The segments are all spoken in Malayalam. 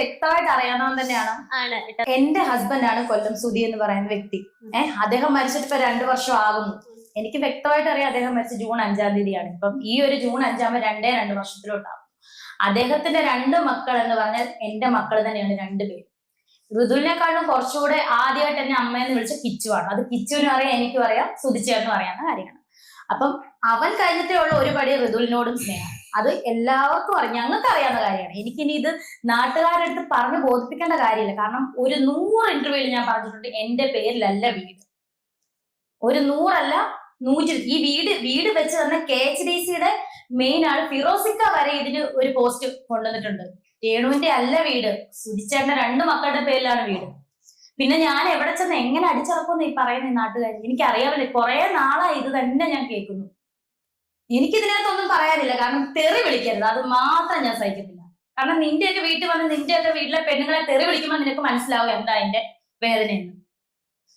വ്യക്തമായിട്ട് അറിയാവുന്നവൻ തന്നെയാണ്. എന്റെ ഹസ്ബൻഡ് ആണ് ഹസ്ബൻഡാണ് കൊല്ലം സുധി എന്ന് പറയുന്ന വ്യക്തി. ഏഹ് അദ്ദേഹം മരിച്ചിട്ട് ഇപ്പൊ രണ്ടു വർഷം ആകുന്നു എനിക്ക് വ്യക്തമായിട്ട് അറിയാം അദ്ദേഹം മരിച്ച ജൂൺ അഞ്ചാം തീയതിയാണ്. ഇപ്പം ഈ ഒരു ജൂൺ അഞ്ചാമ രണ്ടേ രണ്ട് വർഷത്തിലോട്ടാകും. അദ്ദേഹത്തിന്റെ രണ്ട് മക്കൾ എന്ന് പറഞ്ഞാൽ എന്റെ മക്കൾ തന്നെയാണ് രണ്ടുപേരും ഋതുവിനെക്കാളും കുറച്ചുകൂടെ ആദ്യമായിട്ട് എന്നെ അമ്മയെന്ന് വിളിച്ച കിച്ചുവാണ്. അത് കിച്ചുവിനും അറിയാം എനിക്കും അറിയാം സുധിച്ചേർന്നും അറിയാവുന്ന കാര്യമാണ് അപ്പം അവൻ കഴിഞ്ഞിട്ടേ ഉള്ള ഒരു പടി ഋതുവിനോടും സ്നേഹം. അത് എല്ലാവർക്കും അറിയാം. ഞങ്ങൾക്ക് അറിയാവുന്ന കാര്യമാണ്. എനിക്കിനി ഇത് നാട്ടുകാരുടെ അടുത്ത് പറഞ്ഞ് ബോധിപ്പിക്കേണ്ട കാര്യമില്ല. കാരണം ഒരു നൂറ് ഇന്റർവ്യൂവിൽ ഞാൻ പറഞ്ഞിട്ടുണ്ട് എന്റെ പേരിലല്ല വീട്. ഒരു നൂറല്ല നൂറ്റി ഈ വീട് വീട് വെച്ച് തന്നെ കെ എച്ച് ഡി സിയുടെ മെയിൻ ആൾ ഫിറോസിക്ക വരെ ഇതിന് ഒരു പോസ്റ്റ് കൊണ്ടുവന്നിട്ടുണ്ട്. രേണുവിന്റെ അല്ല വീട്. സുധിച്ചേട്ടന്റെ രണ്ട് മക്കളുടെ പേരിലാണ് വീട്. പിന്നെ ഞാൻ എവിടെ ചെന്ന് എങ്ങനെ അടിച്ചറക്കുന്നു ഈ പറയുന്ന ഈ നാട്ടുകാർ എനിക്ക് അറിയാമല്ലേ കുറെ നാളായി ഇത് തന്നെ ഞാൻ കേൾക്കുന്നു. എനിക്കിതിനകത്തൊന്നും പറയാനില്ല. കാരണം തെറി വിളിക്കരുത്. അത് മാത്രം ഞാൻ സഹിക്കത്തില്ല. കാരണം നിന്റെയൊക്കെ വീട്ടിൽ വന്ന് നിന്റെയൊക്കെ വീട്ടിലെ പെണ്ണുങ്ങളെ തെറി വിളിക്കുമ്പോൾ നിനക്ക് മനസ്സിലാവും എന്താ അതിന്റെ എന്ന്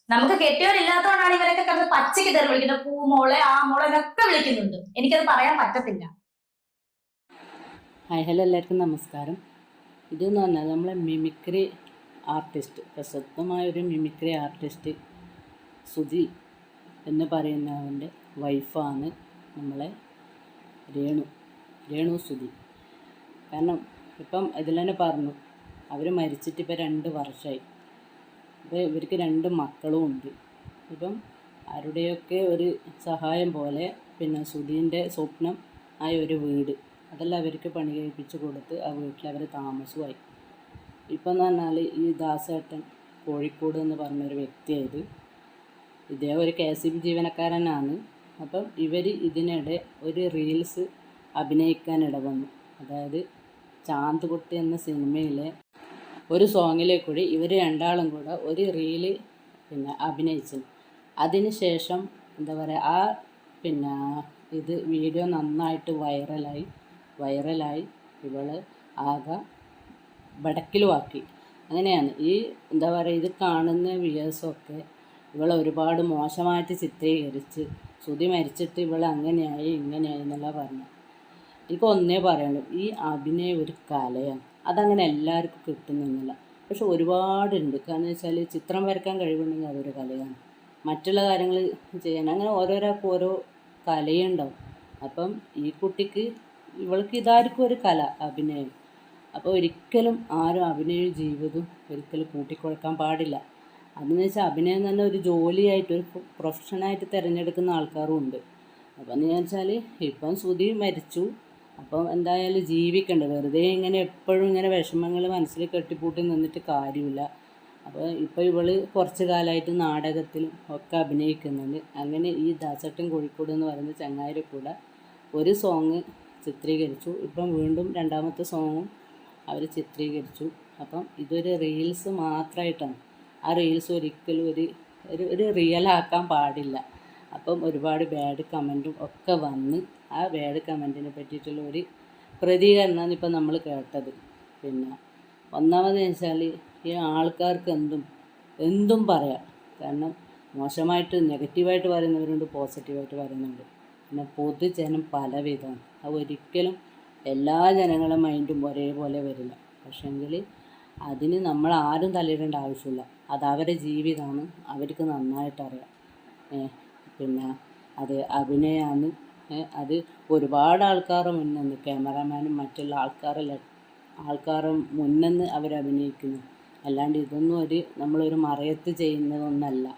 നമുക്ക് കെട്ടിയവരില്ലാത്തതുകൊണ്ടാണ് ഇവരൊക്കെ കണ്ട് പച്ചയ്ക്ക് തെറി വിളിക്കുന്നത്. പൂമോളെ ആ മോളെ എന്നൊക്കെ വിളിക്കുന്നുണ്ട്. എനിക്കത് പറയാൻ പറ്റത്തില്ല. ഹായ് ഹലോ എല്ലാവർക്കും നമസ്കാരം. ഇതെന്ന് പറഞ്ഞാൽ നമ്മളെ മിമിക്രി ആർട്ടിസ്റ്റ് പ്രശസ്തമായ ഒരു മിമിക്രി ആർട്ടിസ്റ്റ് സുധി എന്ന് പറയുന്നവന്റെ വൈഫാണ് നമ്മളെ രേണു രേണു സുധി. കാരണം ഇപ്പം ഇതിൽ തന്നെ പറഞ്ഞു അവർ മരിച്ചിട്ട് ഇപ്പം രണ്ട് വർഷമായി അപ്പോൾ ഇവർക്ക് രണ്ട് മക്കളും ഉണ്ട്. ഇപ്പം ആരുടെയൊക്കെ ഒരു സഹായം പോലെ പിന്നെ സുധീന്റെ സ്വപ്നം ആയ ഒരു വീട് അതെല്ലാം അവർക്ക് പണി കഴിപ്പിച്ച് കൊടുത്ത് ആ വീട്ടിൽ അവർ താമസമായി. ഇപ്പം എന്ന് പറഞ്ഞാൽ ഈ ദാസേട്ടൻ കോഴിക്കോട് എന്ന് പറഞ്ഞൊരു വ്യക്തിയായത് ഇദ്ദേഹം ഒരു കെ എസ് ഇ ബി ജീവനക്കാരനാണ്. അപ്പം ഇവർ ഇതിനിടെ ഒരു റീൽസ് അഭിനയിക്കാൻ ഇടവന്നു അതായത് ചാന്ത് കുട്ടി എന്ന സിനിമയിലെ ഒരു സോങ്ങിലെ കൂടി ഇവർ രണ്ടാളും കൂടെ ഒരു റീൽ പിന്നെ അഭിനയിച്ചു. അതിന് ശേഷം എന്താ പറയുക ആ പിന്നെ ഇത് വീഡിയോ നന്നായിട്ട് വൈറലായി. വൈറലായി ഇവൾ ആകെ വടക്കിലുവാക്കി. അങ്ങനെയാണ്. ഈ എന്താ പറയുക ഇത് കാണുന്ന വ്യൂവേഴ്സൊക്കെ ഇവളെ ഒരുപാട് മോശമായിട്ട് ചിത്രീകരിച്ച് ശ്രുതി മരിച്ചിട്ട് ഇവൾ അങ്ങനെയായി ഇങ്ങനെയായി എന്നല്ല പറഞ്ഞു. എനിക്ക് ഒന്നേ പറയുള്ളൂ ഈ അഭിനയ ഒരു കലയാണ്. അതങ്ങനെ എല്ലാവർക്കും കിട്ടുന്നില്ല പക്ഷെ ഒരുപാടുണ്ട്. കാരണം വെച്ചാൽ ചിത്രം വരയ്ക്കാൻ കഴിവുണ്ടെങ്കിൽ അതൊരു കലയാണ്. മറ്റുള്ള കാര്യങ്ങൾ ചെയ്യാൻ അങ്ങനെ ഓരോരാൾക്ക് ഓരോ കലയുണ്ടാവും. അപ്പം ഈ കുട്ടിക്ക് ഇവൾക്ക് ഇതായിരിക്കും ഒരു കല അഭിനയം. അപ്പോൾ ഒരിക്കലും ആരും അഭിനയ ജീവിതം ഒരിക്കലും കൂട്ടിക്കുഴക്കാൻ പാടില്ല. അതെന്ന് വെച്ചാൽ അഭിനയം തന്നെ ഒരു ജോലിയായിട്ട് ഒരു പ്രൊഫഷനായിട്ട് തിരഞ്ഞെടുക്കുന്ന ആൾക്കാരും ഉണ്ട് അപ്പം എന്ന് വെച്ചാൽ ഇപ്പം ശ്രുതി മരിച്ചു. അപ്പം എന്തായാലും ജീവിക്കണ്ട? വെറുതെ ഇങ്ങനെ എപ്പോഴും ഇങ്ങനെ വിഷമങ്ങൾ മനസ്സിൽ കെട്ടിപ്പൂട്ടി നിന്നിട്ട് കാര്യമില്ല. അപ്പോൾ ഇപ്പോൾ ഇവൾ കുറച്ച് കാലമായിട്ട് നാടകത്തിലും ഒക്കെ അഭിനയിക്കുന്നുണ്ട്. അങ്ങനെ ഈ ദാസട്ടൻ കോഴിക്കോട് എന്ന് പറയുന്ന ചങ്ങായിരെ കൂടെ ഒരു സോങ് ചിത്രീകരിച്ചു. ഇപ്പം വീണ്ടും രണ്ടാമത്തെ സോങ്ങും അവർ ചിത്രീകരിച്ചു. അപ്പം ഇതൊരു റീൽസ് മാത്രമായിട്ടാണ് ആ റീൽസ് ഒരിക്കലും ഒരു ഒരു ഒരു റിയൽ ആക്കാൻ പാടില്ല. അപ്പം ഒരുപാട് ബാഡ് കമന്റും ഒക്കെ വന്ന് ആ ബാഡ് കമന്റിനെ പറ്റിയിട്ടുള്ള ഒരു പ്രതികരണമാണ് ഇപ്പം നമ്മൾ കേട്ടത്. പിന്നെ ഒന്നാമത് വെച്ചാൽ ഈ ആൾക്കാർക്ക് എന്തും എന്തും പറയാം. കാരണം മോശമായിട്ട് നെഗറ്റീവായിട്ട് പറയുന്നവരുണ്ട് പോസിറ്റീവായിട്ട് പറയുന്നുണ്ട്. പിന്നെ പൊതുജനം പലവിധമാണ്. അത് ഒരിക്കലും എല്ലാ ജനങ്ങളുടെ മൈൻഡും ഒരേപോലെ വരില്ല. പക്ഷേങ്കിൽ അതിന് നമ്മൾ ആരും തലയിടേണ്ട ആവശ്യമില്ല. അത് അവരുടെ ജീവിതമാണ് അവർക്ക് നന്നായിട്ട് അറിയാം. ഏ, പിന്നെ അത് അഭിനയമാണ് അത് ഒരുപാട് ആൾക്കാർ മുന്നിൽ ക്യാമറമാനും മറ്റുള്ള ആൾക്കാരെല്ലാം ആൾക്കാരും മുന്നെന്ന് അവരഭിനയിക്കുന്നു അല്ലാണ്ട് ഇതൊന്നും ഒരു നമ്മളൊരു മറയത്ത് ചെയ്യുന്നതൊന്നല്ല.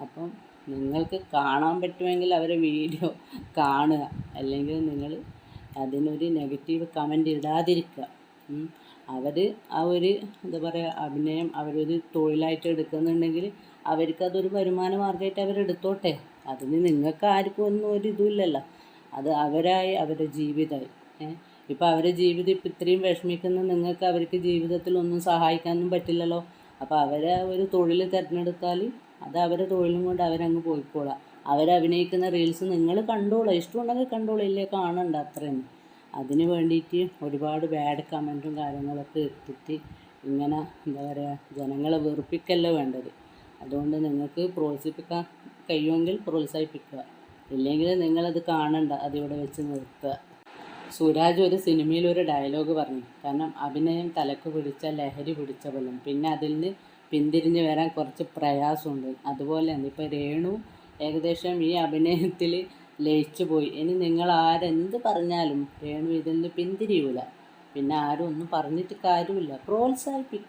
അപ്പം നിങ്ങൾക്ക് കാണാൻ പറ്റുമെങ്കിൽ അവരെ വീഡിയോ കാണുക. അല്ലെങ്കിൽ നിങ്ങൾ അതിനൊരു നെഗറ്റീവ് കമന്റ് ഇടാതിരിക്കുക. അവർ ആ ഒരു എന്താ പറയുക അഭിനയം അവരൊരു തൊഴിലായിട്ട് എടുക്കുന്നുണ്ടെങ്കിൽ അവർക്കതൊരു വരുമാന മാർഗമായിട്ട് അവരെടുത്തോട്ടെ അതിന് നിങ്ങൾക്ക് ആർക്കും ഒന്നും ഒരു ഇതുമില്ലല്ലോ. അത് അവരായി അവരുടെ ജീവിതമായി. ഏഹ് ഇപ്പം അവരുടെ ജീവിതം ഇപ്പം ഇത്രയും വിഷമിക്കുന്ന നിങ്ങൾക്ക് അവർക്ക് ജീവിതത്തിൽ ഒന്നും സഹായിക്കാനൊന്നും പറ്റില്ലല്ലോ. അപ്പോൾ അവരെ ഒരു തൊഴിൽ തിരഞ്ഞെടുത്താൽ അത് അവരെ തൊഴിലും കൊണ്ട് അവരങ്ങ് പോയിക്കോളാം അവരഭിനയിക്കുന്ന റീൽസ് നിങ്ങൾ കണ്ടോളാം. ഇഷ്ടമുണ്ടെങ്കിൽ കണ്ടോളൂ. ഇല്ലേ? കാണണ്ട അത്രയും അതിന് വേണ്ടിയിട്ട് ഒരുപാട് ബാഡ് കമന്റും കാര്യങ്ങളൊക്കെ ഇട്ടിട്ട് ഇങ്ങനെ എന്താ പറയുക ജനങ്ങളെ വെറുപ്പിക്കല്ല വേണ്ടത്. അതുകൊണ്ട് നിങ്ങൾക്ക് പ്രോത്സാഹിപ്പിക്കാൻ കഴിയുമെങ്കിൽ പ്രോത്സാഹിപ്പിക്കുക. ഇല്ലെങ്കിൽ നിങ്ങളത് കാണണ്ട അതിവിടെ വെച്ച് നിർത്തുക. സുരാജ് ഒരു സിനിമയിൽ ഒരു ഡയലോഗ് പറഞ്ഞു. കാരണം അഭിനയം തലക്ക് പിടിച്ച ലഹരി പിടിച്ച പോലും പിന്നെ അതിൽ നിന്ന് പിന്തിരിഞ്ഞ് വരാൻ കുറച്ച് പ്രയാസമുണ്ട്. അതുപോലെ തന്നെ ഇപ്പോൾ രേണു ഏകദേശം ഈ അഭിനയത്തിൽ ലയിച്ചു പോയി. ഇനി നിങ്ങൾ ആരെന്ത് പറഞ്ഞാലും രേണു ഇതിൽ നിന്ന് പിന്തിരിയൂല. പിന്നെ ആരും ഒന്നും പറഞ്ഞിട്ട് കാര്യമില്ല. പ്രോത്സാഹിപ്പിക്കും.